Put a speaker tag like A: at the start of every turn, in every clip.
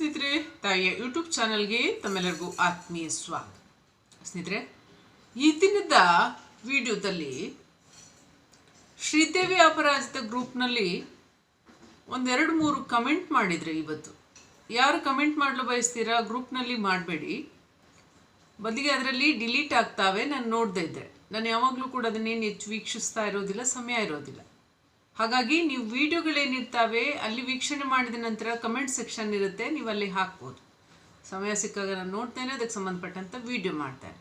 A: ಸ್ನೇಹಿತರೆ, ತಾಯಿಯ ಯೂಟ್ಯೂಬ್ ಚಾನಲ್ಗೆ ತಮ್ಮೆಲ್ಲರಿಗೂ ಆತ್ಮೀಯ ಸ್ವಾಗತ. ಸ್ನೇಹಿತರೆ, ಈ ದಿನದ ವಿಡಿಯೋದಲ್ಲಿ ಶ್ರೀದೇವಿ ಅಪರಾಜಿತ ಗ್ರೂಪ್ನಲ್ಲಿ ಒಂದೆರಡು ಮೂರು ಕಮೆಂಟ್ ಮಾಡಿದರೆ ಇವತ್ತು. ಯಾರು ಕಮೆಂಟ್ ಮಾಡಲು ಬಯಸ್ತೀರಾ? ಗ್ರೂಪ್ನಲ್ಲಿ ಮಾಡಬೇಡಿ. ಬದಲಿಗೆ ಅದರಲ್ಲಿ ಡಿಲೀಟ್ ಆಗ್ತಾವೆ, ನಾನು ನೋಡದೇ ಇದ್ದೆ. ನಾನು ಯಾವಾಗಲೂ ಕೂಡ ಅದನ್ನೇನು ಹೆಚ್ಚು ವೀಕ್ಷಿಸ್ತಾ ಇರೋದಿಲ್ಲ, ಸಮಯ ಇರೋದಿಲ್ಲ. ಹಾಗಾಗಿ ನೀವು ವಿಡಿಯೋಗಳೇನಿರ್ತಾವೆ ಅಲ್ಲಿ ವೀಕ್ಷಣೆ ಮಾಡಿದ ನಂತರ ಕಮೆಂಟ್ ಸೆಕ್ಷನ್ ಇರುತ್ತೆ, ನೀವು ಅಲ್ಲಿ ಹಾಕ್ಬೋದು. ಸಮಯ ಸಿಕ್ಕಾಗ ನಾನು ನೋಡ್ತೇನೆ ಅದಕ್ಕೆ ಸಂಬಂಧಪಟ್ಟಂಥ ವಿಡಿಯೋ ಮಾಡ್ತೇನೆ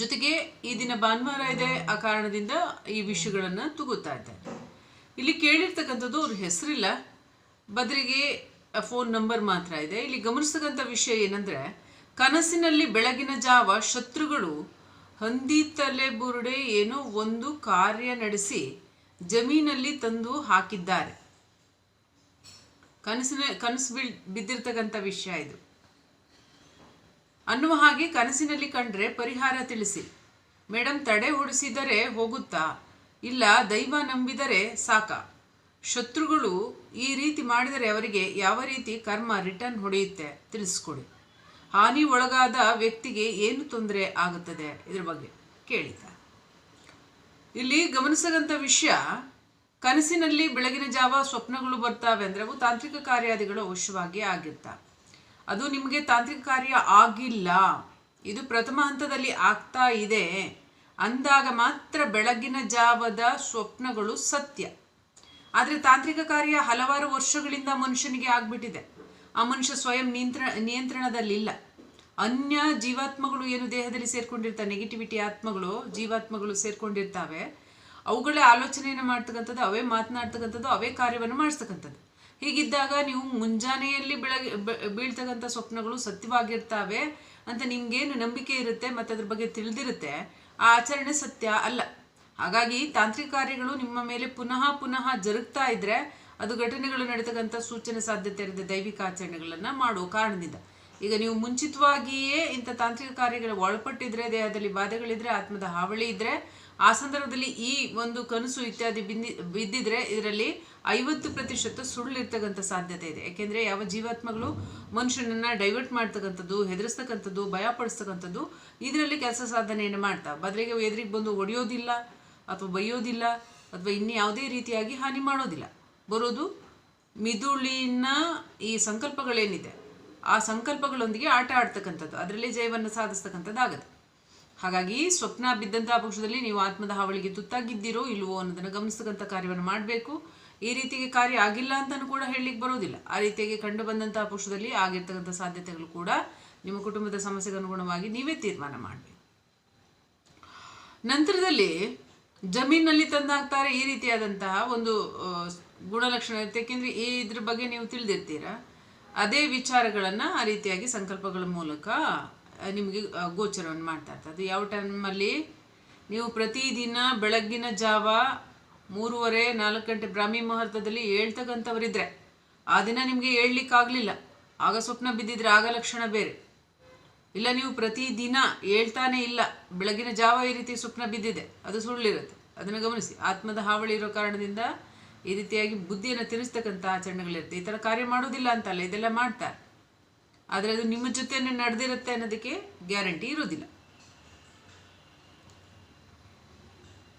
A: ಜೊತೆಗೆ ಈ ದಿನ ಭಾನುವಾರ ಇದೆ ಆ ಕಾರಣದಿಂದ ಈ ವಿಷಯಗಳನ್ನು ತೂಗುತ್ತಾ ಇದ್ದಾರೆ. ಇಲ್ಲಿ ಕೇಳಿರ್ತಕ್ಕಂಥದ್ದು ಅವ್ರ ಹೆಸರಿಲ್ಲ. ಬದಲಿಗೆ ಫೋನ್ ನಂಬರ್ ಮಾತ್ರ ಇದೆ. ಇಲ್ಲಿ ಗಮನಿಸ್ತಕ್ಕಂಥ ವಿಷಯ ಏನಂದರೆ, ಕನಸಿನಲ್ಲಿ ಬೆಳಗಿನ ಜಾವ ಶತ್ರುಗಳು ಹಂದಿ ತಲೆ ಬುರುಡೆ ಏನೋ ಒಂದು ಕಾರ್ಯ ನಡೆಸಿ ಜಮೀನಲ್ಲಿ ತಂದು ಹಾಕಿದ್ದಾರೆ. ಕನಸಿನ, ಕನಸು ಬಿ ಬಿದ್ದಿರ್ತಕ್ಕಂಥ ವಿಷಯ ಇದು. ಅನ್ನುವ ಹಾಗೆ ಕನಸಿನಲ್ಲಿ ಕಂಡ್ರೆ ಪರಿಹಾರ ತಿಳಿಸಿ. ಮೇಡಮ್ ತಡೆ ಹೊಡಿಸಿದರೆ ಹೋಗುತ್ತಾ? ಇಲ್ಲ ದೈವ ನಂಬಿದರೆ ಸಾಕ. ಶತ್ರುಗಳು ಈ ರೀತಿ ಮಾಡಿದರೆ ಅವರಿಗೆ ಯಾವ ರೀತಿ ಕರ್ಮ ರಿಟರ್ನ್ ಹೊಡೆಯುತ್ತೆ ತಿಳಿಸ್ಕೊಡಿ. ಹಾನಿ ಒಳಗಾದ ವ್ಯಕ್ತಿಗೆ ಏನು ತೊಂದರೆ ಆಗುತ್ತದೆ? ಇದ್ರ ಬಗ್ಗೆ ಕೇಳಿದ್ದಾರೆ. ಇಲ್ಲಿ ಗಮನಿಸದಂಥ ವಿಷಯ, ಕನಸಿನಲ್ಲಿ ಬೆಳಗಿನ ಜಾವ ಸ್ವಪ್ನಗಳು ಬರ್ತಾವೆ ಅಂದರೆ ಅವು ತಾಂತ್ರಿಕ ಕಾರ್ಯಾದಿಗಳು ಅವಶ್ಯವಾಗಿ ಆಗಿರ್ತವೆ ಅದು ನಿಮಗೆ ತಾಂತ್ರಿಕ ಕಾರ್ಯ ಆಗಿಲ್ಲ. ಇದು ಪ್ರಥಮ ಹಂತದಲ್ಲಿ ಆಗ್ತಾ ಇದೆ. ಅಂದಾಗ ಮಾತ್ರ ಬೆಳಗಿನ ಜಾವದ ಸ್ವಪ್ನಗಳು ಸತ್ಯ. ಆದರೆ ತಾಂತ್ರಿಕ ಕಾರ್ಯ ಹಲವಾರು ವರ್ಷಗಳಿಂದ ಮನುಷ್ಯನಿಗೆ ಆಗ್ಬಿಟ್ಟಿದೆ. ಆ ಮನುಷ್ಯ ಸ್ವಯಂ ನಿಯಂತ್ರಣ ನಿಯಂತ್ರಣದಲ್ಲಿಲ್ಲ. ಅನ್ಯ ಜೀವಾತ್ಮಗಳು ಏನು ದೇಹದಲ್ಲಿ ಸೇರ್ಕೊಂಡಿರ್ತಾವೆ ನೆಗೆಟಿವಿಟಿ ಆತ್ಮಗಳು ಜೀವಾತ್ಮಗಳು ಸೇರ್ಕೊಂಡಿರ್ತಾವೆ. ಅವುಗಳೇ ಆಲೋಚನೆಯನ್ನು ಮಾಡ್ತಕ್ಕಂಥದ್ದು, ಅವೇ ಮಾತನಾಡ್ತಕ್ಕಂಥದ್ದು, ಅವೇ ಕಾರ್ಯವನ್ನು ಮಾಡಿಸ್ತಕ್ಕಂಥದ್ದು. ಹೀಗಿದ್ದಾಗ ನೀವು ಮುಂಜಾನೆಯಲ್ಲಿ ಬೆಳಗ್ಗೆ ಬೀಳ್ತಕ್ಕಂಥ ಸ್ವಪ್ನಗಳು ಸತ್ಯವಾಗಿರ್ತಾವೆ ಅಂತ ನಿಮ್ಗೇನು ನಂಬಿಕೆ ಇರುತ್ತೆ ಮತ್ತು ಅದ್ರ ಬಗ್ಗೆ ತಿಳಿದಿರುತ್ತೆ? ಆ ಆಚರಣೆ ಸತ್ಯ ಅಲ್ಲ. ಹಾಗಾಗಿ ತಾಂತ್ರಿಕ ಕಾರ್ಯಗಳು ನಿಮ್ಮ ಮೇಲೆ ಪುನಃ ಪುನಃ ಜರುಗ್ತಾ ಇದ್ರೆ ಅದು ಘಟನೆಗಳು ನಡೀತಕ್ಕಂಥ ಸೂಚನೆ ಸಾಧ್ಯತೆ ಇರುತ್ತೆ ದೈವಿಕ ಆಚರಣೆಗಳನ್ನು ಮಾಡುವ ಕಾರಣದಿಂದ. ಈಗ ನೀವು ಮುಂಚಿತವಾಗಿಯೇ ಇಂಥ ತಾಂತ್ರಿಕ ಕಾರ್ಯಗಳು ಒಳಪಟ್ಟಿದ್ರೆ, ದೇಹದಲ್ಲಿ ಬಾಧೆಗಳಿದ್ರೆ, ಆತ್ಮದ ಹಾವಳಿ ಇದ್ರೆ, ಆ ಸಂದರ್ಭದಲ್ಲಿ ಈ ಒಂದು ಕನಸು ಇತ್ಯಾದಿ ಬಿಂದಿ, ಬಿದ್ದಿದ್ರೆ ಇದರಲ್ಲಿ ಐವತ್ತು ಪ್ರತಿಶತ ಸುಳ್ಳಿರ್ತಕ್ಕಂಥ ಸಾಧ್ಯತೆ ಇದೆ. ಯಾಕೆಂದರೆ ಯಾವ ಜೀವಾತ್ಮಗಳು ಮನುಷ್ಯನನ್ನ ಡೈವರ್ಟ್ ಮಾಡ್ತಕ್ಕಂಥದ್ದು, ಹೆದರಿಸ್ತಕ್ಕಂಥದ್ದು, ಭಯಪಡಿಸ್ತಕ್ಕಂಥದ್ದು, ಇದರಲ್ಲಿ ಕೆಲಸ ಸಾಧನೆಯನ್ನು ಮಾಡ್ತಾ. ಬದಲಿಗೆ ಎದುರಿಗೆ ಬಂದು ಒಡೆಯೋದಿಲ್ಲ, ಅಥವಾ ಬೈಯೋದಿಲ್ಲ, ಅಥವಾ ಇನ್ಯಾವುದೇ ರೀತಿಯಾಗಿ ಹಾನಿ ಮಾಡೋದಿಲ್ಲ. ಬರೋದು ಮಿದುಳಿನ ಈ ಸಂಕಲ್ಪಗಳೇನಿದೆ. ಆ ಸಂಕಲ್ಪಗಳೊಂದಿಗೆ ಆಟ ಆಡ್ತಕ್ಕಂಥದ್ದು. ಅದರಲ್ಲಿ ಜಯವನ್ನು ಸಾಧಿಸ್ತಕ್ಕಂಥದ್ದು ಆಗುತ್ತೆ ಹಾಗಾಗಿ ಸ್ವಪ್ನ ಬಿದ್ದಂತಹ ಪಕ್ಷದಲ್ಲಿ ನೀವು ಆತ್ಮದ ಹಾವಳಿಗೆ ತುತ್ತಾಗಿದ್ದೀರೋ ಇಲ್ವೋ ಅನ್ನೋದನ್ನು ಗಮನಿಸ್ತಕ್ಕಂಥ ಕಾರ್ಯವನ್ನು ಮಾಡಬೇಕು. ಈ ರೀತಿಗೆ ಕಾರ್ಯ ಆಗಿಲ್ಲ ಅಂತಲೂ ಕೂಡ ಹೇಳಲಿಕ್ಕೆ ಬರೋದಿಲ್ಲ ಆ ರೀತಿಯಾಗಿ ಕಂಡು ಬಂದಂತಹ ಪಕ್ಷದಲ್ಲಿ ಆಗಿರ್ತಕ್ಕಂಥ ಸಾಧ್ಯತೆಗಳು ಕೂಡ ನಿಮ್ಮ ಕುಟುಂಬದ ಸಮಸ್ಯೆಗೆ ಅನುಗುಣವಾಗಿ ನೀವೇ ತೀರ್ಮಾನ ಮಾಡಬೇಕು. ನಂತರದಲ್ಲಿ ಜಮೀನಲ್ಲಿ ತಂದಾಗ್ತಾರೆ ಈ ರೀತಿಯಾದಂತಹ ಒಂದು ಗುಣಲಕ್ಷಣ ಇರುತ್ತೆ ಯಾಕೆಂದ್ರೆ ಈ ಇದ್ರ ಬಗ್ಗೆ ನೀವು ತಿಳಿದಿರ್ತೀರ? ಅದೇ ವಿಚಾರಗಳನ್ನು ಆ ರೀತಿಯಾಗಿ ಸಂಕಲ್ಪಗಳ ಮೂಲಕ ನಿಮಗೆ ಗೋಚರವನ್ನು ಮಾಡ್ತಾ ಇರ್ತದೆ ಯಾವ ಟೈಮಲ್ಲಿ ನೀವು ಪ್ರತಿದಿನ ಬೆಳಗ್ಗಿನ ಜಾವ ಮೂರುವರೆ, ನಾಲ್ಕು ಗಂಟೆ ಬ್ರಾಹ್ಮಿ ಮುಹೂರ್ತದಲ್ಲಿ ಹೇಳ್ತಕ್ಕಂಥವರಿದ್ರೆ, ಆ ದಿನ ನಿಮಗೆ ಹೇಳ್ಲಿಕ್ಕಾಗಲಿಲ್ಲ. ಆಗ ಸ್ವಪ್ನ ಬಿದ್ದಿದ್ರೆ ಆಗ ಲಕ್ಷಣ ಬೇರೆ. ಇಲ್ಲ, ನೀವು ಪ್ರತಿದಿನ ಹೇಳ್ತಾನೆ ಇಲ್ಲ. ಬೆಳಗಿನ ಜಾವ ಈ ರೀತಿ ಸ್ವಪ್ನ ಬಿದ್ದಿದೆ. ಅದು ಸುಳ್ಳಿರುತ್ತೆ. ಅದನ್ನು ಗಮನಿಸಿ. ಆತ್ಮದ ಹಾವಳಿ ಇರೋ ಕಾರಣದಿಂದ ಈ ರೀತಿಯಾಗಿ ಬುದ್ಧಿಯನ್ನು ತಿನ್ನಿಸ್ತಕ್ಕಂಥ ಆಚರಣೆಗಳಿರುತ್ತೆ ಈ ಥರ ಕಾರ್ಯ ಮಾಡೋದಿಲ್ಲ ಅಂತಲ್ಲ, ಇದೆಲ್ಲ ಮಾಡ್ತಾರೆ. ಆದರೆ ಅದು ನಿಮ್ಮ ಜೊತೆನೇ ನಡೆದಿರುತ್ತೆ ಅನ್ನೋದಕ್ಕೆ ಗ್ಯಾರಂಟಿ ಇರೋದಿಲ್ಲ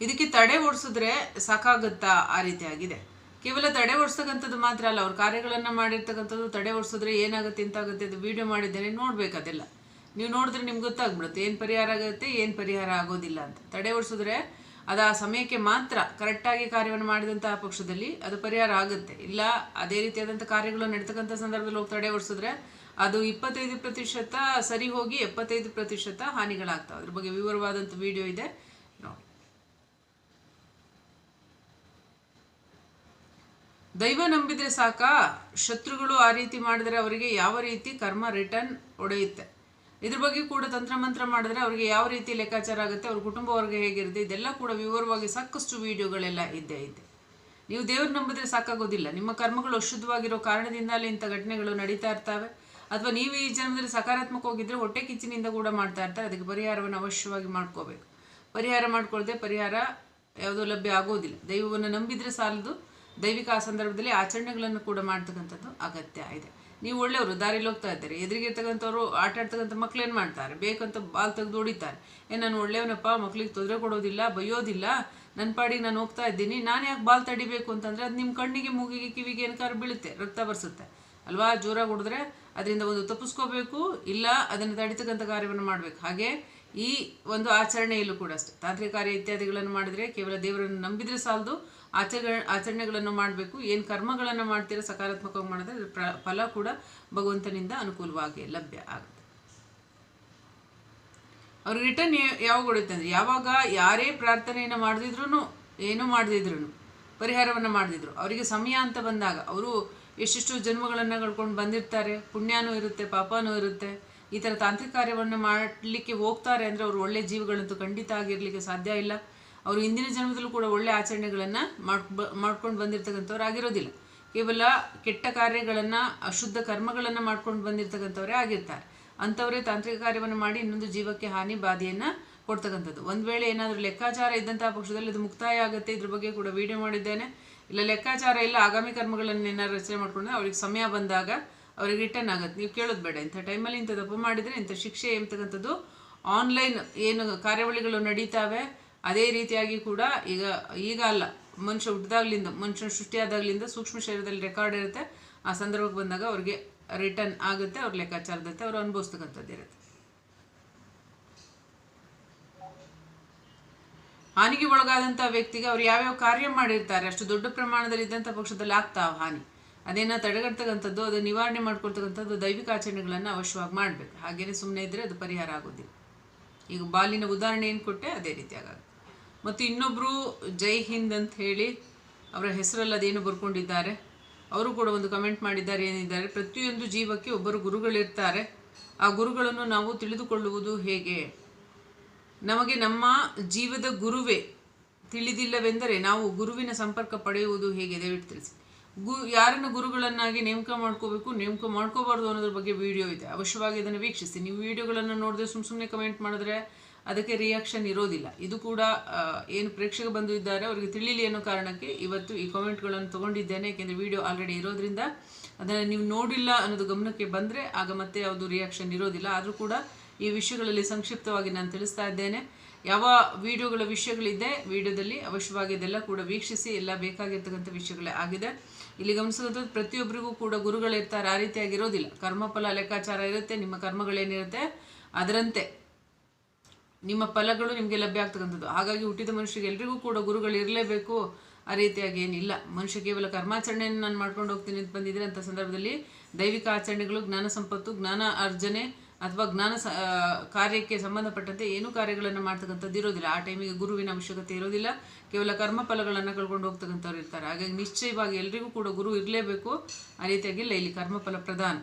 A: ಇದಕ್ಕೆ ತಡೆ ಓಡಿಸಿದ್ರೆ ಸಾಕಾಗುತ್ತಾ ಆ ರೀತಿಯಾಗಿದೆ ಕೇವಲ ತಡೆ ಓಡಿಸ್ತಕ್ಕಂಥದ್ದು ಮಾತ್ರ ಅಲ್ಲ, ಅವ್ರ ಕಾರ್ಯಗಳನ್ನು ಮಾಡಿರ್ತಕ್ಕಂಥದ್ದು ತಡೆ ಓಡಿಸಿದ್ರೆ ಏನಾಗುತ್ತೆ ಇಂತಾಗುತ್ತೆ ಅದು ವಿಡಿಯೋ ಮಾಡಿದ್ದೇನೆ, ನೋಡ್ಬೇಕು ಅದೆಲ್ಲ. ನೀವು ನೋಡಿದ್ರೆ ನಿಮ್ಗೆ ಗೊತ್ತಾಗ್ಬಿಡುತ್ತೆ, ಏನು ಪರಿಹಾರ ಆಗುತ್ತೆ, ಏನು ಪರಿಹಾರ ಆಗೋದಿಲ್ಲ ಅಂತ. ತಡೆ ಓಡಿಸಿದ್ರೆ ಅದು ಆ ಸಮಯಕ್ಕೆ ಮಾತ್ರ ಕರೆಕ್ಟಾಗಿ ಕಾರ್ಯವನ್ನು ಮಾಡಿದಂತಹ ಪಕ್ಷದಲ್ಲಿ ಅದು ಪರಿಹಾರ ಆಗುತ್ತೆ. ಇಲ್ಲ, ಅದೇ ರೀತಿಯಾದಂಥ ಕಾರ್ಯಗಳು ನಡೆತಕ್ಕಂಥ ಸಂದರ್ಭದಲ್ಲಿ ಹೋಗಿ ತಡೆ ಓಡಿಸಿದ್ರೆ ಅದು ಇಪ್ಪತ್ತೈದು ಪ್ರತಿಶತ ಸರಿ ಹೋಗಿ ಎಪ್ಪತ್ತೈದು ಪ್ರತಿಶತ ಹಾನಿಗಳಾಗ್ತವೆ. ಅದ್ರ ಬಗ್ಗೆ ವಿವರವಾದಂಥ ವಿಡಿಯೋ ಇದೆ. ದೈವ ನಂಬಿದ್ರೆ ಸಾಕ? ಶತ್ರುಗಳು ಆ ರೀತಿ ಮಾಡಿದ್ರೆ ಅವರಿಗೆ ಯಾವ ರೀತಿ ಕರ್ಮ ರಿಟರ್ನ್ ಹೊಡೆಯುತ್ತೆ ಇದ್ರ ಬಗ್ಗೆ ಕೂಡ ತಂತ್ರಮಂತ್ರ ಮಾಡಿದ್ರೆ ಅವರಿಗೆ ಯಾವ ರೀತಿ ಲೆಕ್ಕಾಚಾರ ಆಗುತ್ತೆ, ಅವ್ರ ಕುಟುಂಬ ವರ್ಗ ಹೇಗಿರುತ್ತೆ, ಇದೆಲ್ಲ ಕೂಡ ವಿವರವಾಗಿ ಸಾಕಷ್ಟು ವಿಡಿಯೋಗಳೆಲ್ಲ ಇದ್ದೇ ಇದೆ. ನೀವು ದೇವ್ರ ನಂಬಿದ್ರೆ ಸಾಕಾಗೋದಿಲ್ಲ. ನಿಮ್ಮ ಕರ್ಮಗಳು ಅಶುದ್ಧವಾಗಿರೋ ಕಾರಣದಿಂದಲೇ ಇಂಥ ಘಟನೆಗಳು ನಡೀತಾ ಇರ್ತವೆ. ಅಥವಾ ನೀವು ಈ ಜನ್ಮದಲ್ಲಿ ಸಕಾರಾತ್ಮಕ ಹೋಗಿದ್ರೆ ಹೊಟ್ಟೆ ಕಿಚ್ಚಿನಿಂದ ಕೂಡ ಮಾಡ್ತಾ ಇರ್ತಾರೆ. ಅದಕ್ಕೆ ಪರಿಹಾರವನ್ನು ಅವಶ್ಯವಾಗಿ ಮಾಡ್ಕೋಬೇಕು. ಪರಿಹಾರ ಮಾಡ್ಕೊಳ್ಳದೆ ಪರಿಹಾರ ಯಾವುದೋ ಲಭ್ಯ ಆಗೋದಿಲ್ಲ. ದೈವವನ್ನು ನಂಬಿದ್ರೆ ಸಾಲದು. ದೈವಿಕ ಆ ಸಂದರ್ಭದಲ್ಲಿ ಆಚರಣೆಗಳನ್ನು ಕೂಡ ಮಾಡ್ತಕ್ಕಂಥದ್ದು ಅಗತ್ಯ ಇದೆ. ನೀವು ಒಳ್ಳೆಯವರು ದಾರಿಲಿ ಹೋಗ್ತಾ ಇದ್ದಾರೆ. ಎದುರಿಗಿರ್ತಕ್ಕಂಥವ್ರು ಆಟ ಆಡ್ತಕ್ಕಂಥ ಮಕ್ಳು ಏನು ಮಾಡ್ತಾರೆ? ಬೇಕಂತ ಬಾಲ್ ತೆಗೆದು ಹೊಡಿತಾರೆ. ಏ, ನಾನು ಒಳ್ಳೆಯವನಪ್ಪ, ಮಕ್ಳಿಗೆ ತೊಂದರೆ ಕೊಡೋದಿಲ್ಲ, ಬೈಯೋದಿಲ್ಲ. ನನ್ನ ಪಾಡಿಗೆ ನಾನು ಹೋಗ್ತಾ ಇದ್ದೀನಿ. ನಾನು ಯಾಕೆ ಬಾಲ್ ತಡಿಬೇಕು ಅಂತಂದರೆ ಅದು ನಿಮ್ಮ ಕಣ್ಣಿಗೆ, ಮೂಗಿಗೆ, ಕಿವಿಗೆ ಏನಕ್ಕಾರು ಬೀಳುತ್ತೆ, ರಕ್ತ ಬರ್ಸುತ್ತೆ. ಅಲ್ವಾ? ಜೋರಾಗಿ ಹೊಡೆದ್ರೆ ಅದರಿಂದ ಒಂದು ತಪ್ಪಿಸ್ಕೋಬೇಕು. ಇಲ್ಲ, ಅದನ್ನು ತಡಿತಕ್ಕಂಥ ಕಾರ್ಯವನ್ನು ಮಾಡಬೇಕು. ಹಾಗೆ ಈ ಒಂದು ಆಚರಣೆಯಲ್ಲೂ ಕೂಡ ಅಷ್ಟೇ. ತಾಂತ್ರಿಕ ಕಾರ್ಯ ಇತ್ಯಾದಿಗಳನ್ನು ಮಾಡಿದರೆ ಕೇವಲ ದೇವರನ್ನು ನಂಬಿದರೆ ಸಾಲದು. ಆಚರ ಆಚರಣೆಗಳನ್ನು ಮಾಡಬೇಕು. ಏನು ಕರ್ಮಗಳನ್ನು ಮಾಡ್ತೀರೋ ಸಕಾರಾತ್ಮಕವಾಗಿ ಮಾಡಿದ್ರೆ ಪ್ರ ಫಲ ಕೂಡ ಭಗವಂತನಿಂದ ಅನುಕೂಲವಾಗಿ ಲಭ್ಯ ಆಗುತ್ತೆ. ಅವ್ರಿಗೆ ರಿಟರ್ನ್ ಯಾವಾಗ ಕೊಡುತ್ತೆ ಅಂದರೆ ಯಾವಾಗ ಯಾರೇ ಪ್ರಾರ್ಥನೆಯನ್ನು ಮಾಡಿದ್ರು ಏನೂ ಮಾಡದಿದ್ರು ಪರಿಹಾರವನ್ನು ಮಾಡಿದ್ರು ಅವರಿಗೆ ಸಮಯ ಅಂತ ಬಂದಾಗ ಅವರು ಎಷ್ಟೆಷ್ಟು ಜನ್ಮಗಳನ್ನು ಕಳ್ಕೊಂಡು ಬಂದಿರ್ತಾರೆ. ಪುಣ್ಯನೂ ಇರುತ್ತೆ, ಪಾಪನೂ ಇರುತ್ತೆ. ಈ ಥರ ತಾಂತ್ರಿಕ ಕಾರ್ಯವನ್ನು ಮಾಡಲಿಕ್ಕೆ ಹೋಗ್ತಾರೆ ಅಂದರೆ ಅವರು ಒಳ್ಳೆ ಜೀವಗಳಂತೂ ಖಂಡಿತ ಆಗಿರಲಿಕ್ಕೆ ಸಾಧ್ಯ ಇಲ್ಲ. ಅವರು ಹಿಂದಿನ ಜನ್ಮದಲ್ಲೂ ಕೂಡ ಒಳ್ಳೆ ಆಚರಣೆಗಳನ್ನು ಮಾಡ್ಕೊ ಮಾಡ್ಕೊಂಡು ಬಂದಿರತಕ್ಕಂಥವ್ರು ಆಗಿರೋದಿಲ್ಲ. ಕೇವಲ ಕೆಟ್ಟ ಕಾರ್ಯಗಳನ್ನು, ಅಶುದ್ಧ ಕರ್ಮಗಳನ್ನು ಮಾಡ್ಕೊಂಡು ಬಂದಿರತಕ್ಕಂಥವರೇ ಆಗಿರ್ತಾರೆ. ಅಂಥವರೇ ತಾಂತ್ರಿಕ ಕಾರ್ಯವನ್ನು ಮಾಡಿ ಇನ್ನೊಂದು ಜೀವಕ್ಕೆ ಹಾನಿ, ಬಾಧೆಯನ್ನು ಕೊಡ್ತಕ್ಕಂಥದ್ದು. ಒಂದು ವೇಳೆ ಏನಾದರೂ ಲೆಕ್ಕಾಚಾರ ಇದ್ದಂಥ ಪಕ್ಷದಲ್ಲಿ ಅದು ಮುಕ್ತಾಯ ಆಗುತ್ತೆ, ಇದ್ರ ಬಗ್ಗೆ ಕೂಡ ವಿಡಿಯೋ ಮಾಡಿದ್ದೇನೆ. ಇಲ್ಲ ಲೆಕ್ಕಾಚಾರ ಇಲ್ಲ, ಆಗಾಮಿ ಕರ್ಮಗಳನ್ನು ಏನಾದ್ರು ರಚನೆ ಮಾಡಿಕೊಂಡ್ರೆ ಅವ್ರಿಗೆ ಸಮಯ ಬಂದಾಗ ಅವ್ರಿಗೆ ರಿಟರ್ನ್ ಆಗುತ್ತೆ. ನೀವು ಕೇಳೋದು ಬೇಡ. ಇಂಥ ಟೈಮಲ್ಲಿ ಇಂಥ ತಪ್ಪು ಮಾಡಿದರೆ ಇಂಥ ಶಿಕ್ಷೆ ಎಂಬತಕ್ಕಂಥದ್ದು ಆನ್ಲೈನ್ ಏನು ಕಾರ್ಯಾವಳಿಗಳು ನಡೀತಾವೆ ಅದೇ ರೀತಿಯಾಗಿ ಕೂಡ ಈಗ ಈಗ ಅಲ್ಲ, ಮನುಷ್ಯ ಹುಟ್ಟಿದಾಗ್ಲಿಂದ ಮನುಷ್ಯ ಸೃಷ್ಟಿಯಾದಾಗ್ಲಿಂದ ಸೂಕ್ಷ್ಮ ಶರೀರದಲ್ಲಿ ರೆಕಾರ್ಡ್ ಇರುತ್ತೆ. ಆ ಸಂದರ್ಭಕ್ಕೆ ಬಂದಾಗ ಅವ್ರಿಗೆ ರಿಟರ್ನ್ ಆಗುತ್ತೆ, ಅವ್ರ ಲೆಕ್ಕಾಚಾರದತ್ತೆ ಅವ್ರು ಅನುಭವಿಸ್ತಕ್ಕಂಥದ್ದು ಇರುತ್ತೆ. ಹಾನಿಗೆ ಒಳಗಾದಂಥ ವ್ಯಕ್ತಿಗೆ ಅವ್ರು ಯಾವ್ಯಾವ ಕಾರ್ಯ ಮಾಡಿರ್ತಾರೆ, ಅಷ್ಟು ದೊಡ್ಡ ಪ್ರಮಾಣದಲ್ಲಿ ಇದ್ದಂಥ ಪಕ್ಷದಲ್ಲಿ ಆಗ್ತಾವ ಹಾನಿ. ಅದೇನ ತಡೆಗಟ್ಟತಕ್ಕಂಥದ್ದು ಅದು ನಿವಾರಣೆ ಮಾಡ್ಕೊಳ್ತಕ್ಕಂಥದ್ದು ದೈವಿಕ ಆಚರಣೆಗಳನ್ನು ಅವಶ್ಯವಾಗಿ ಮಾಡಬೇಕು. ಹಾಗೇನೆ ಸುಮ್ಮನೆ ಇದ್ದರೆ ಅದು ಪರಿಹಾರ ಆಗೋದಿಲ್ಲ. ಈಗ ಬಾಲಿನ ಉದಾಹರಣೆ ಏನು ಕೊಟ್ಟೆ, ಅದೇ ರೀತಿ ಆಗುತ್ತೆ. ಮತ್ತು ಇನ್ನೊಬ್ಬರು ಜೈ ಹಿಂದ್ ಅಂತ ಹೇಳಿ ಅವರ ಹೆಸರಲ್ಲಿ ಅದೇನು ಬರ್ಕೊಂಡಿದ್ದಾರೆ, ಅವರು ಕೂಡ ಒಂದು ಕಮೆಂಟ್ ಮಾಡಿದ್ದಾರೆ, ಏನಿದ್ದಾರೆ, ಪ್ರತಿಯೊಂದು ಜೀವಕ್ಕೆ ಒಬ್ಬರು ಗುರುಗಳಿರ್ತಾರೆ. ಆ ಗುರುಗಳನ್ನು ನಾವು ತಿಳಿದುಕೊಳ್ಳುವುದು ಹೇಗೆ? ನಮಗೆ ನಮ್ಮ ಜೀವದ ಗುರುವೇ ತಿಳಿದಿಲ್ಲವೆಂದರೆ ನಾವು ಗುರುವಿನ ಸಂಪರ್ಕ ಪಡೆಯುವುದು ಹೇಗೆ? ದಯವಿಟ್ಟು ತಿಳಿಸಿ. ಗು, ಯಾರನ್ನು ಗುರುಗಳನ್ನಾಗಿ ನೇಮಕ ಮಾಡ್ಕೋಬೇಕು? ನೇಮಕ ಮಾಡ್ಕೋಬಾರ್ದು ಅನ್ನೋದ್ರ ಬಗ್ಗೆ ವಿಡಿಯೋ ಇದೆ. ಅವಶ್ಯವಾಗಿ ಅದನ್ನು ವೀಕ್ಷಿಸಿ. ನೀವು ವಿಡಿಯೋಗಳನ್ನು ನೋಡಿದ್ರೆ ಸುಮ್ಮ ಸುಮ್ಮನೆ ಕಮೆಂಟ್ ಮಾಡಿದ್ರೆ ಅದಕ್ಕೆ ರಿಯಾಕ್ಷನ್ ಇರೋದಿಲ್ಲ. ಇದು ಕೂಡ ಏನು ಪ್ರೇಕ್ಷಕ ಬಂದು ಇದ್ದಾರೆ ಅವರಿಗೆ ತಿಳಿಲಿ ಅನ್ನೋ ಕಾರಣಕ್ಕೆ ಇವತ್ತು ಈ ಕಾಮೆಂಟ್ಗಳನ್ನು ತೊಗೊಂಡಿದ್ದೇನೆ. ಯಾಕೆಂದರೆ ವಿಡಿಯೋ ಆಲ್ರೆಡಿ ಇರೋದ್ರಿಂದ ಅದನ್ನು ನೀವು ನೋಡಿಲ್ಲ ಅನ್ನೋದು ಗಮನಕ್ಕೆ ಬಂದರೆ ಆಗ ಮತ್ತೆ ಯಾವುದು ರಿಯಾಕ್ಷನ್ ಇರೋದಿಲ್ಲ. ಆದರೂ ಕೂಡ ಈ ವಿಷಯಗಳಲ್ಲಿ ಸಂಕ್ಷಿಪ್ತವಾಗಿ ನಾನು ತಿಳಿಸ್ತಾ ಇದ್ದೇನೆ. ಯಾವ ವಿಡಿಯೋಗಳ ವಿಷಯಗಳಿದೆ ವಿಡಿಯೋದಲ್ಲಿ ಅವಶ್ಯವಾಗಿ ಇದೆಲ್ಲ ಕೂಡ ವೀಕ್ಷಿಸಿ. ಎಲ್ಲ ಬೇಕಾಗಿರ್ತಕ್ಕಂಥ ವಿಷಯಗಳೇ ಆಗಿದೆ. ಇಲ್ಲಿ ಗಮನಿಸೋದು ಪ್ರತಿಯೊಬ್ಬರಿಗೂ ಕೂಡ ಗುರುಗಳಿರ್ತಾರೆ ಆ ರೀತಿಯಾಗಿರೋದಿಲ್ಲ ಕರ್ಮಫಲ ಲೆಕ್ಕಾಚಾರ ಇರುತ್ತೆ, ನಿಮ್ಮ ಕರ್ಮಗಳೇನಿರುತ್ತೆ, ಅದರಂತೆ. ನಿಮ್ಮ ಫಲಗಳು ನಿಮಗೆ ಲಭ್ಯ ಆಗ್ತಕ್ಕಂಥದ್ದು. ಹಾಗಾಗಿ ಹುಟ್ಟಿದ ಮನುಷ್ಯರಿಗೆ ಎಲ್ರಿಗೂ ಕೂಡ ಗುರುಗಳು ಇರಲೇಬೇಕು. ಆ ರೀತಿಯಾಗಿ ಏನಿಲ್ಲ. ಮನುಷ್ಯ ಕೇವಲ ಕರ್ಮಾಚರಣೆಯನ್ನು ನಾನು ಮಾಡ್ಕೊಂಡು ಹೋಗ್ತೀನಿ ಅಂತ ಬಂದಿದ್ರೆ ಅಂಥ ಸಂದರ್ಭದಲ್ಲಿ ದೈವಿಕ ಆಚರಣೆಗಳು, ಜ್ಞಾನ ಸಂಪತ್ತು, ಜ್ಞಾನ ಅರ್ಜನೆ ಅಥವಾ ಜ್ಞಾನ ಕಾರ್ಯಕ್ಕೆ ಸಂಬಂಧಪಟ್ಟಂತೆ ಏನೂ ಕಾರ್ಯಗಳನ್ನು ಮಾಡ್ತಕ್ಕಂಥದ್ದು ಇರೋದಿಲ್ಲ. ಆ ಟೈಮಿಗೆ ಗುರುವಿನ ಅವಶ್ಯಕತೆ ಇರೋದಿಲ್ಲ. ಕೇವಲ ಕರ್ಮ ಫಲಗಳನ್ನು ಕಳ್ಕೊಂಡು ಹೋಗ್ತಕ್ಕಂಥವ್ರು ಇರ್ತಾರೆ. ಹಾಗಾಗಿ ನಿಶ್ಚಯವಾಗಿ ಎಲ್ರಿಗೂ ಕೂಡ ಗುರು ಇರಲೇಬೇಕು. ಆ ರೀತಿಯಾಗಿಲ್ಲ ಇಲ್ಲಿ. ಕರ್ಮಫಲ ಪ್ರಧಾನ.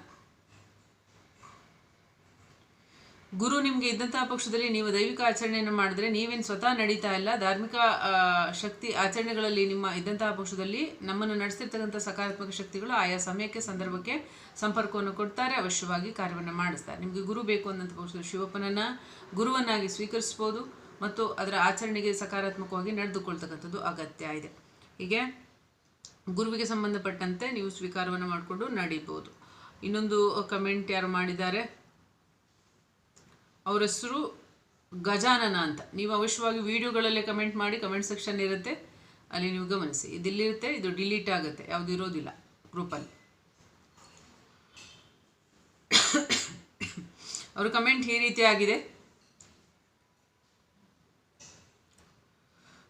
A: ಗುರು ನಿಮಗೆ ಇದ್ದಂತಹ ಪಕ್ಷದಲ್ಲಿ ನೀವು ದೈವಿಕ ಆಚರಣೆಯನ್ನು ಮಾಡಿದ್ರೆ ನೀವೇನು ಸ್ವತಃ ನಡೀತಾ ಇಲ್ಲ, ಧಾರ್ಮಿಕ ಶಕ್ತಿ ಆಚರಣೆಗಳಲ್ಲಿ ನಿಮ್ಮ ಇದ್ದಂತಹ ಪಕ್ಷದಲ್ಲಿ ನಮ್ಮನ್ನು ನಡೆಸಿರ್ತಕ್ಕಂಥ ಸಕಾರಾತ್ಮಕ ಶಕ್ತಿಗಳು ಆಯಾ ಸಮಯಕ್ಕೆ, ಸಂದರ್ಭಕ್ಕೆ ಸಂಪರ್ಕವನ್ನು ಕೊಡ್ತಾರೆ, ಅವಶ್ಯವಾಗಿ ಕಾರ್ಯವನ್ನು ಮಾಡಿಸ್ತಾರೆ. ನಿಮಗೆ ಗುರು ಬೇಕು ಅನ್ನೋಂಥ ಪಕ್ಷದಲ್ಲಿ ಶಿವಪ್ಪನನ್ನು ಗುರುವನ್ನಾಗಿ ಸ್ವೀಕರಿಸ್ಬೋದು ಮತ್ತು ಅದರ ಆಚರಣೆಗೆ ಸಕಾರಾತ್ಮಕವಾಗಿ ನಡೆದುಕೊಳ್ತಕ್ಕಂಥದ್ದು ಅಗತ್ಯ ಇದೆ. ಹೀಗೆ ಗುರುವಿಗೆ ಸಂಬಂಧಪಟ್ಟಂತೆ ನೀವು ಸ್ವೀಕಾರವನ್ನು ಮಾಡಿಕೊಂಡು ನಡೀಬೋದು. ಇನ್ನೊಂದು ಕಮೆಂಟ್ ಯಾರು ಮಾಡಿದ್ದಾರೆ? ಅವ್ರ ಹೆಸರು ಗಜಾನನ ಅಂತ. ನೀವು ಅವಶ್ಯವಾಗಿ ವಿಡಿಯೋಗಳಲ್ಲೇ ಕಮೆಂಟ್ ಮಾಡಿ ಕಮೆಂಟ್ ಸೆಕ್ಷನ್ ಇರುತ್ತೆ, ಅಲ್ಲಿ ನೀವು ಗಮನಿಸಿ. ಇದು ಇಲ್ಲಿರುತ್ತೆ, ಇದು ಡಿಲೀಟ್ ಆಗುತ್ತೆ, ಯಾವುದು ಇರೋದಿಲ್ಲ ಗ್ರೂಪಲ್ಲಿ. ಅವ್ರ ಕಮೆಂಟ್ ಈ ರೀತಿ ಆಗಿದೆ.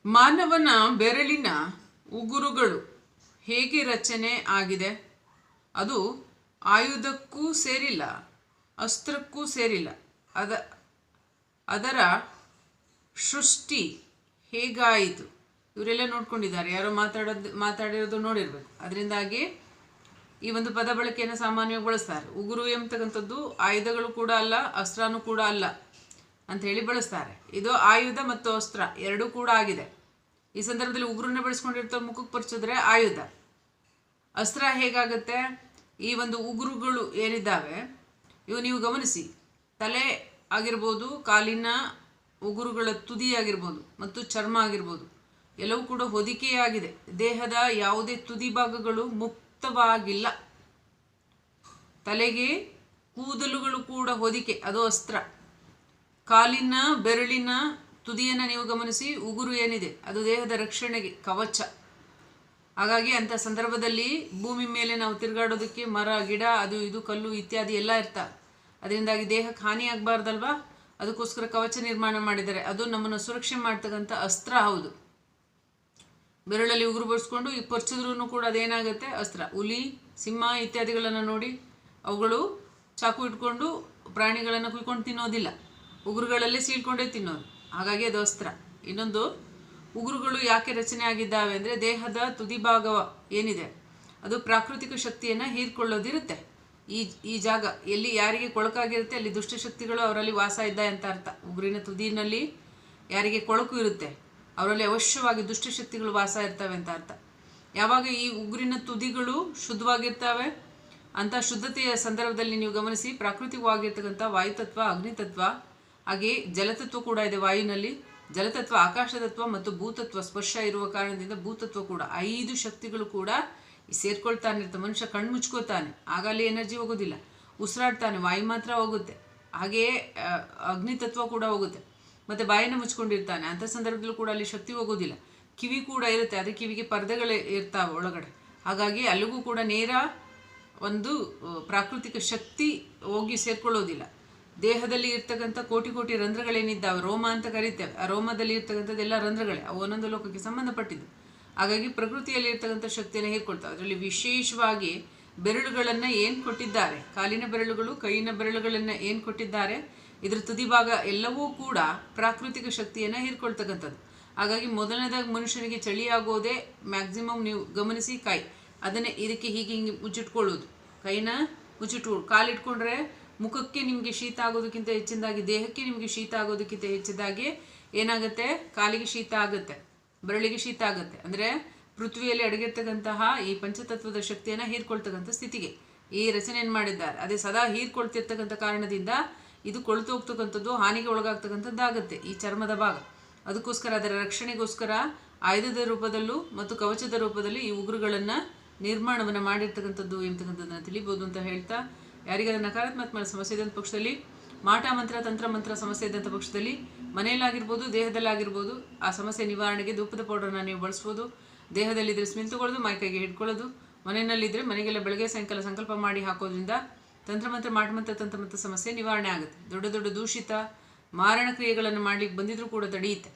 A: ಮಾನವನ ಬೆರಳಿನ ಉಗುರುಗಳು ಹೇಗೆ ರಚನೆ ಆಗಿದೆ? ಅದು ಆಯುಧಕ್ಕೂ ಸೇರಿಲ್ಲ, ಅಸ್ತ್ರಕ್ಕೂ ಸೇರಿಲ್ಲ. ಅದ, ಅದರ ಸೃಷ್ಟಿ ಹೇಗಾಯಿತು? ಇವರೆಲ್ಲ ನೋಡ್ಕೊಂಡಿದ್ದಾರೆ. ಯಾರೋ ಮಾತಾಡೋದು, ಮಾತಾಡಿರೋದು ನೋಡಿರ್ಬೇಕು. ಅದರಿಂದಾಗಿ ಈ ಒಂದು ಪದ ಬಳಕೆಯನ್ನು ಸಾಮಾನ್ಯವಾಗಿ ಬಳಸ್ತಾರೆ ಉಗುರು ಎಂಬತಕ್ಕಂಥದ್ದು ಆಯುಧಗಳು ಕೂಡ ಅಲ್ಲ, ಅಸ್ತ್ರನೂ ಕೂಡ ಅಲ್ಲ ಅಂತ ಹೇಳಿ ಬಳಸ್ತಾರೆ. ಇದು ಆಯುಧ ಮತ್ತು ಅಸ್ತ್ರ ಎರಡೂ ಕೂಡ ಆಗಿದೆ. ಈ ಸಂದರ್ಭದಲ್ಲಿ ಉಗುರನ್ನ ಬಳಸ್ಕೊಂಡಿರ್ತಾರೆ ಮುಖಕ್ಕೆ ಪರಿಚಿದ್ರೆ ಆಯುಧ. ಅಸ್ತ್ರ ಹೇಗಾಗುತ್ತೆ? ಈ ಒಂದು ಉಗುರುಗಳು ಏನಿದ್ದಾವೆ ಇವು ನೀವು ಗಮನಿಸಿ. ತಲೆ ಆಗಿರ್ಬೋದು, ಕಾಲಿನ ಉಗುರುಗಳ ತುದಿ ಆಗಿರ್ಬೋದು ಮತ್ತು ಚರ್ಮ ಆಗಿರ್ಬೋದು, ಎಲ್ಲವೂ ಕೂಡ ಹೊದಿಕೆಯಾಗಿದೆ ದೇಹದ ಯಾವುದೇ ತುದಿ ಭಾಗಗಳು ಮುಕ್ತವಾಗಿಲ್ಲ. ತಲೆಗೆ ಕೂದಲುಗಳು ಕೂಡ ಹೊದಿಕೆ, ಅದು ಅಸ್ತ್ರ. ಕಾಲಿನ ಬೆರಳಿನ ತುದಿಯನ್ನು ನೀವು ಗಮನಿಸಿ, ಉಗುರು ಏನಿದೆ, ಅದು ದೇಹದ ರಕ್ಷಣೆಗೆ ಕವಚ. ಹಾಗಾಗಿ ಅಂಥ ಸಂದರ್ಭದಲ್ಲಿ ಭೂಮಿ ಮೇಲೆ ನಾವು ತಿರುಗಾಡೋದಕ್ಕೆ ಮರ, ಗಿಡ, ಅದು ಇದು, ಕಲ್ಲು ಇತ್ಯಾದಿ ಎಲ್ಲ ಇರ್ತಾವೆ. ಅದರಿಂದಾಗಿ ದೇಹಕ್ಕೆ ಹಾನಿ ಆಗಬಾರ್ದಲ್ವಾ? ಅದಕ್ಕೋಸ್ಕರ ಕವಚ ನಿರ್ಮಾಣ ಮಾಡಿದ್ದಾರೆ ಅದು ನಮ್ಮನ್ನು ಸುರಕ್ಷೆ ಮಾಡ್ತಕ್ಕಂಥ ಅಸ್ತ್ರ ಹೌದು. ಬೆರಳಲ್ಲಿ ಉಗುರು ಬಡಿಸ್ಕೊಂಡು ಈ ಪರ್ಚಿದ್ರೂ ಕೂಡ ಅದೇನಾಗುತ್ತೆ? ಅಸ್ತ್ರ. ಹುಲಿ, ಸಿಂಹ ಇತ್ಯಾದಿಗಳನ್ನು ನೋಡಿ ಅವುಗಳು ಚಾಕು ಇಟ್ಕೊಂಡು ಪ್ರಾಣಿಗಳನ್ನು ಕುಯ್ಕೊಂಡು ತಿನ್ನೋದಿಲ್ಲ. ಉಗುರುಗಳಲ್ಲೇ ಸೀಳ್ಕೊಂಡೇ ತಿನ್ನೋದು. ಹಾಗಾಗಿ ಅದು ಅಸ್ತ್ರ. ಇನ್ನೊಂದು, ಉಗುರುಗಳು ಯಾಕೆ ರಚನೆ ಆಗಿದ್ದಾವೆ ಅಂದರೆ ದೇಹದ ತುದಿ ಭಾಗವ ಏನಿದೆ? ಅದು ಪ್ರಾಕೃತಿಕ ಶಕ್ತಿಯನ್ನು ಹೀರ್ಕೊಳ್ಳೋದಿರುತ್ತೆ. ಈ ಈ ಜಾಗ ಎಲ್ಲಿ ಯಾರಿಗೆ ಕೊಳಕಾಗಿರುತ್ತೆ, ಅಲ್ಲಿ ದುಷ್ಟಶಕ್ತಿಗಳು ಅವರಲ್ಲಿ ವಾಸ ಇದ್ದ ಅಂತ ಅರ್ಥ. ಉಗುರಿನ ತುದಿನಲ್ಲಿ ಯಾರಿಗೆ ಕೊಳಕು ಇರುತ್ತೆ, ಅವರಲ್ಲಿ ಅವಶ್ಯವಾಗಿ ದುಷ್ಟಶಕ್ತಿಗಳು ವಾಸ ಇರ್ತವೆ ಅಂತ ಅರ್ಥ. ಯಾವಾಗ ಈ ಉಗುರಿನ ತುದಿಗಳು ಶುದ್ಧವಾಗಿರ್ತವೆ ಅಂತ ಶುದ್ಧತೆಯ ಸಂದರ್ಭದಲ್ಲಿ ನೀವು ಗಮನಿಸಿ, ಪ್ರಾಕೃತಿಕವಾಗಿರ್ತಕ್ಕಂಥ ವಾಯುತತ್ವ, ಅಗ್ನಿತತ್ವ, ಹಾಗೆ ಜಲತತ್ವ ಕೂಡ ಇದೆ ವಾಯುನಲ್ಲಿ ಜಲತತ್ವ, ಆಕಾಶತತ್ವ ಮತ್ತು ಭೂತತ್ವ ಸ್ಪರ್ಶ ಇರುವ ಕಾರಣದಿಂದ ಭೂತತ್ವ ಕೂಡ, ಐದು ಶಕ್ತಿಗಳು ಕೂಡ ಸೇರ್ಕೊಳ್ತಾನೆ ಇರ್ತ, ಮನುಷ್ಯ ಕಣ್ಣು ಮುಚ್ಕೋತಾನೆ. ಆಗ ಅಲ್ಲಿ ಎನರ್ಜಿ ಹೋಗೋದಿಲ್ಲ. ಉಸಿರಾಡ್ತಾನೆ, ವಾಯು ಮಾತ್ರ ಹೋಗುತ್ತೆ. ಹಾಗೆಯೇ ಅಗ್ನಿ ತತ್ವ ಕೂಡ ಹೋಗುತ್ತೆ. ಮತ್ತು ಬಾಯನ್ನು ಮುಚ್ಕೊಂಡಿರ್ತಾನೆ. ಅಂಥ ಸಂದರ್ಭದಲ್ಲೂ ಕೂಡ ಅಲ್ಲಿ ಶಕ್ತಿ ಹೋಗೋದಿಲ್ಲ. ಕಿವಿ ಕೂಡ ಇರುತ್ತೆ. ಅದೇ ಕಿವಿಗೆ ಪರ್ದೆಗಳು ಇರ್ತಾವೆ ಒಳಗಡೆ. ಹಾಗಾಗಿ ಅಲ್ಲಿಗೂ ಕೂಡ ನೇರ ಒಂದು ಪ್ರಾಕೃತಿಕ ಶಕ್ತಿ ಹೋಗಿ ಸೇರ್ಕೊಳ್ಳೋದಿಲ್ಲ. ದೇಹದಲ್ಲಿ ಇರ್ತಕ್ಕಂಥ ಕೋಟಿ ಕೋಟಿ ರಂಧ್ರಗಳೇನಿದ್ದಾವೆ, ರೋಮ ಅಂತ ಕರಿತೇವೆ. ಆ ರೋಮದಲ್ಲಿ ಇರ್ತಕ್ಕಂಥದ್ದೆಲ್ಲ ರಂಧ್ರಗಳೇ. ಅವು ಒಂದೊಂದು ಲೋಕಕ್ಕೆ ಸಂಬಂಧಪಟ್ಟಿದ್ದು. ಹಾಗಾಗಿ ಪ್ರಕೃತಿಯಲ್ಲಿ ಇರ್ತಕ್ಕಂಥ ಶಕ್ತಿಯನ್ನು ಹೀರ್ಕೊಳ್ತಾವೆ ಅದರಲ್ಲಿ ವಿಶೇಷವಾಗಿ ಬೆರಳುಗಳನ್ನು ಏನು ಕೊಟ್ಟಿದ್ದಾರೆ? ಕಾಲಿನ ಬೆರಳುಗಳು ಕೈಯಿನ ಬೆರಳುಗಳನ್ನು ಏನು ಕೊಟ್ಟಿದ್ದಾರೆ? ಇದರ ತುದಿ ಭಾಗ ಎಲ್ಲವೂ ಕೂಡ ಪ್ರಾಕೃತಿಕ ಶಕ್ತಿಯನ್ನು ಹೀರ್ಕೊಳ್ತಕ್ಕಂಥದ್ದು ಹಾಗಾಗಿ ಮೊದಲನೇದಾಗಿ ಮನುಷ್ಯನಿಗೆ ಚಳಿ ಆಗೋದೇ ಮ್ಯಾಕ್ಸಿಮಮ್ ನೀವು ಗಮನಿಸಿ ಕೈ. ಅದನ್ನೇ ಇದಕ್ಕೆ ಹೀಗೆ ಹಿಂಗೆ ಮುಚ್ಚಿಟ್ಕೊಳ್ಳೋದು. ಕೈನ ಮುಚ್ಚಿಟ್ಕೊ ಕಾಲಿಟ್ಕೊಂಡ್ರೆ ಮುಖಕ್ಕೆ ನಿಮಗೆ ಶೀತ ಆಗೋದಕ್ಕಿಂತ ಹೆಚ್ಚಿನದಾಗಿ, ದೇಹಕ್ಕೆ ನಿಮಗೆ ಶೀತ ಆಗೋದಕ್ಕಿಂತ ಹೆಚ್ಚಿದಾಗಿ ಏನಾಗುತ್ತೆ? ಕಾಲಿಗೆ ಶೀತ ಆಗುತ್ತೆ. ಬೆರಳಿಗೆ ಶೀತ ಆಗುತ್ತೆ. ಅಂದರೆ ಪೃಥ್ವಿಯಲ್ಲಿ ಅಡಗಿರ್ತಕ್ಕಂತಹ ಈ ಪಂಚತತ್ವದ ಶಕ್ತಿಯನ್ನು ಹೀರ್ಕೊಳ್ತಕ್ಕಂಥ ಸ್ಥಿತಿಗೆ ಈ ರಚನೆಯನ್ನು ಮಾಡಿದ್ದಾರೆ? ಅದೇ ಸದಾ ಹೀರ್ಕೊಳ್ತಿರ್ತಕ್ಕಂಥ ಕಾರಣದಿಂದ ಇದು ಕೊಳ್ತು ಹೋಗ್ತಕ್ಕಂಥದ್ದು, ಹಾನಿಗೆ ಒಳಗಾಗ್ತಕ್ಕಂಥದ್ದಾಗುತ್ತೆ ಈ ಚರ್ಮದ ಭಾಗ. ಅದಕ್ಕೋಸ್ಕರ ಅದರ ರಕ್ಷಣೆಗೋಸ್ಕರ ಆಯುಧದ ರೂಪದಲ್ಲೂ ಮತ್ತು ಕವಚದ ರೂಪದಲ್ಲಿ ಈ ಉಗುರುಗಳನ್ನು ನಿರ್ಮಾಣವನ್ನು ಮಾಡಿರ್ತಕ್ಕಂಥದ್ದು ಎಂಬತಕ್ಕಂಥದ್ದನ್ನು ತಿಳಿಬೋದು ಅಂತ ಹೇಳ್ತಾ ಯಾರಿಗಾದ ನಕಾರಾತ್ಮಕ ಸಮಸ್ಯೆ ಇದ್ದಂಥ ಪಕ್ಷದಲ್ಲಿ ಮಾಟ ಮಂತ್ರ, ತಂತ್ರ ಮಂತ್ರ ಸಮಸ್ಯೆ ಇದ್ದಂಥ ಪಕ್ಷದಲ್ಲಿ ಮನೆಯಲ್ಲಾಗಿರ್ಬೋದು, ದೇಹದಲ್ಲಾಗಿರ್ಬೋದು, ಆ ಸಮಸ್ಯೆ ನಿವಾರಣೆಗೆ ಧೂಪದ ಪೌಡರ್ನ ನೀವು ಬಳಸ್ಬೋದು. ದೇಹದಲ್ಲಿದ್ದರೆ ಸ್ಮಿಲ್ ಮೈಕೈಗೆ ಹಿಡ್ಕೊಳ್ಳೋದು. ಮನೆಯಲ್ಲಿದ್ದರೆ ಮನೆಗೆಲ್ಲ ಬೆಳಗ್ಗೆ, ಸಾಯಂಕಾಲ ಸಂಕಲ್ಪ ಮಾಡಿ ಹಾಕೋದ್ರಿಂದ ತಂತ್ರಮಂತ್ರ ಮಾಟಮಂತ್ರ ತಂತ್ರಮಂತ್ರ ಸಮಸ್ಯೆ ನಿವಾರಣೆ ಆಗುತ್ತೆ. ದೊಡ್ಡ ದೊಡ್ಡ ದೂಷಿತ ಮಾರಣ ಕ್ರಿಯೆಗಳನ್ನು ಮಾಡಲಿಕ್ಕೆ ಬಂದಿದ್ರೂ ಕೂಡ ತಡೆಯುತ್ತೆ.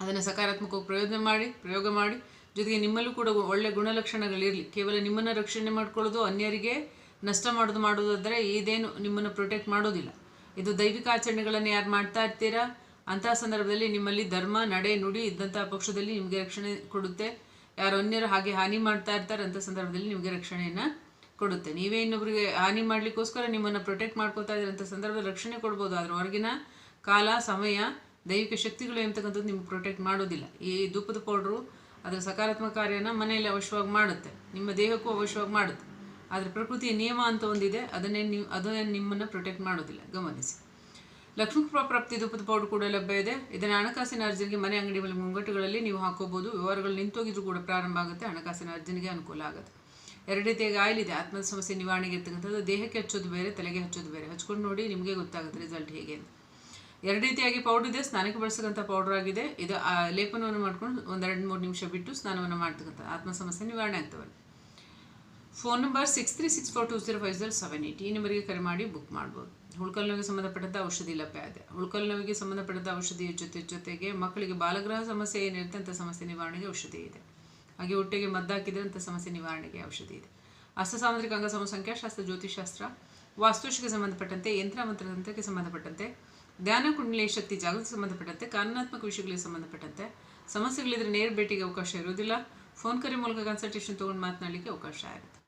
A: ಅದನ್ನು ಸಕಾರಾತ್ಮಕವಾಗಿ ಪ್ರಯೋಜನ ಮಾಡಿ, ಪ್ರಯೋಗ ಮಾಡಿ. ಜೊತೆಗೆ ನಿಮ್ಮಲ್ಲೂ ಕೂಡ ಒಳ್ಳೆ ಗುಣಲಕ್ಷಣಗಳಿರಲಿ. ಕೇವಲ ನಿಮ್ಮನ್ನು ರಕ್ಷಣೆ ಮಾಡ್ಕೊಳ್ಳೋದು, ಅನ್ಯರಿಗೆ ನಷ್ಟ ಮಾಡೋದು ಮಾಡೋದಾದರೆ ಇದೇನು ನಿಮ್ಮನ್ನು ಪ್ರೊಟೆಕ್ಟ್ ಮಾಡೋದಿಲ್ಲ. ಇದು ದೈವಿಕ ಆಚರಣೆಗಳನ್ನು ಯಾರು ಮಾಡ್ತಾ ಇರ್ತೀರಾ? ಅಂತಹ ಸಂದರ್ಭದಲ್ಲಿ ನಿಮ್ಮಲ್ಲಿ ಧರ್ಮ, ನಡೆ, ನುಡಿ ಇದ್ದಂತಹ ಪಕ್ಷದಲ್ಲಿ ನಿಮಗೆ ರಕ್ಷಣೆ ಕೊಡುತ್ತೆ. ಯಾರು ಅನ್ಯರು ಹಾಗೆ ಹಾನಿ ಮಾಡ್ತಾ ಇರ್ತಾರೆ ಅಂತ ಸಂದರ್ಭದಲ್ಲಿ ನಿಮಗೆ ರಕ್ಷಣೆಯನ್ನು ಕೊಡುತ್ತೆ. ನೀವೇ ಇನ್ನೊಬ್ಬರಿಗೆ ಹಾನಿ ಮಾಡಲಿಕ್ಕೋಸ್ಕರ ನಿಮ್ಮನ್ನು ಪ್ರೊಟೆಕ್ಟ್ ಮಾಡ್ಕೋತಾ ಇದ್ರಂಥ ಸಂದರ್ಭದಲ್ಲಿ ರಕ್ಷಣೆ ಕೊಡ್ಬೋದು. ಆದರೆ ಹೊರಗಿನ ಕಾಲ, ಸಮಯ, ದೈವಿಕ ಶಕ್ತಿಗಳು ಎಂಬತಕ್ಕಂಥದ್ದು ನಿಮ್ಗೆ ಪ್ರೊಟೆಕ್ಟ್ ಮಾಡೋದಿಲ್ಲ. ಈ ಧೂಪದ ಪೌಡ್ರು ಅದರ ಸಕಾರಾತ್ಮಕ ಕಾರ್ಯನ ಮನೆಯಲ್ಲಿ ಅವಶ್ಯವಾಗಿ ಮಾಡುತ್ತೆ. ನಿಮ್ಮ ದೇಹಕ್ಕೂ ಅವಶ್ಯವಾಗಿ ಮಾಡುತ್ತೆ. ಆದರೆ ಪ್ರಕೃತಿಯ ನಿಯಮ ಅಂತ ಒಂದಿದೆ, ಅದನ್ನೇ ನೀವು ಅದನ್ನೇ ನಿಮ್ಮನ್ನು ಪ್ರೊಟೆಕ್ಟ್ ಮಾಡೋದಿಲ್ಲ. ಗಮನಿಸಿ. ಲಕ್ಷ್ಮೀ ಪ್ರಾಪ್ತಿ ಧೂಪದ ಪೌಡರ್ ಕೂಡ ಲಭ್ಯ ಇದೆ. ಇದನ್ನು ಹಣಕಾಸಿನ ಅರ್ಜನೆಗೆ ಮನೆ ಅಂಗಡಿ ಮೇಲೆ ಮುಂಗಟ್ಟುಗಳಲ್ಲಿ ನೀವು ಹಾಕೋಬಹುದು. ವ್ಯವಹಾರಗಳು ನಿಂತೋಗಿದ್ರು ಕೂಡ ಪ್ರಾರಂಭ ಆಗುತ್ತೆ, ಹಣಕಾಸಿನ ಅರ್ಜನೆಗೆ ಅನುಕೂಲ ಆಗುತ್ತೆ. ಎರಡು ರೀತಿಯಾಗಿ ಆಯಿಲ್ ಇದೆ ಆತ್ಮದ ಸಮಸ್ಯೆ ನಿವಾರಣೆಗೆ ಇರ್ತಕ್ಕಂಥದ್ದು. ದೇಹಕ್ಕೆ ಹಚ್ಚೋದು ಬೇರೆ, ತಲೆಗೆ ಹಚ್ಚೋದು ಬೇರೆ. ಹಚ್ಕೊಂಡು ನೋಡಿ ನಿಮಗೆ ಗೊತ್ತಾಗುತ್ತೆ ರಿಸಲ್ಟ್ ಹೇಗೆ ಅಂತ. ಎರಡು ರೀತಿಯಾಗಿ ಪೌಡರ್ ಇದೆ. ಸ್ನಾನಕ್ಕೆ ಬಳಸಕ್ಕಂಥ ಪೌಡರ್ ಆಗಿದೆ. ಇದು ಲೇಪನವನ್ನು ಮಾಡ್ಕೊಂಡು ಒಂದೆರಡು ಮೂರು ನಿಮಿಷ ಬಿಟ್ಟು ಸ್ನಾನವನ್ನು ಮಾಡ್ತಕ್ಕಂಥ ಆತ್ಮ ಸಮಸ್ಯೆ ನಿವಾರಣೆ ಆಗ್ತವೆ phone number six three six four two zero five zero seven eight. ಈ ನಂಬರಿಗೆ ಕರೆ ಮಾಡಿ ಬುಕ್ ಮಾಡ್ಬೋದು. ಹುಳ್ಕಲ್ ನೋವಿಗೆ ಸಂಬಂಧಪಟ್ಟಂಥ ಔಷಧಿ ಲಭ್ಯ ಇದೆ. ಹುಳ್ಕಲ್ ನೋವಿಗೆ ಸಂಬಂಧಪಟ್ಟಂಥ ಔಷಧಿಯ ಜೊತೆ ಜೊತೆಗೆ ಮಕ್ಕಳಿಗೆ ಬಾಲಗ್ರಹ ಸಮಸ್ಯೆ ಏನಿರುತ್ತೆ ಅಂಥ ಸಮಸ್ಯೆ ನಿವಾರಣೆಗೆ ಔಷಧಿ ಇದೆ. ಹಾಗೆ ಹೊಟ್ಟೆಗೆ ಮದ್ದಾಕಿದ್ರೆ ಸಮಸ್ಯೆ ನಿವಾರಣೆಗೆ ಔಷಧಿ ಇದೆ. ಅಸ್ತ ಸಾಮಾಜಿಕ ಅಂಗ ಸಂಖ್ಯಾಶಾಸ್ತ್ರ ಜ್ಯೋತಿಷಾಸ್ತ್ರ ವಾಸ್ತುಶಿಗೆ ಸಂಬಂಧಪಟ್ಟಂತೆ, ಯಂತ್ರ ಮಂತ್ರತಂತ್ರಕ್ಕೆ ಸಂಬಂಧಪಟ್ಟಂತೆ, ಧ್ಯಾನ, ಕುಂಡಲಿ, ಶಕ್ತಿ, ಜಾಗೃತಿ ಸಂಬಂಧಪಟ್ಟಂತೆ, ಕಾನೂನಾತ್ಮಕ ವಿಷಯಗಳಿಗೆ ಸಂಬಂಧಪಟ್ಟಂತೆ, ಸಮಸ್ಯೆಗಳಿದ್ರೆ ನೇರ ಭೇಟಿಗೆ ಅವಕಾಶ ಇರೋದಿಲ್ಲ ಫೋನ್ ಕರೆ ಮೂಲಕ ಕನ್ಸಲ್ಟೇಷನ್ ತೊಗೊಂಡು ಮಾತನಾಡಲಿಕ್ಕೆ ಅವಕಾಶ ಇರುತ್ತೆ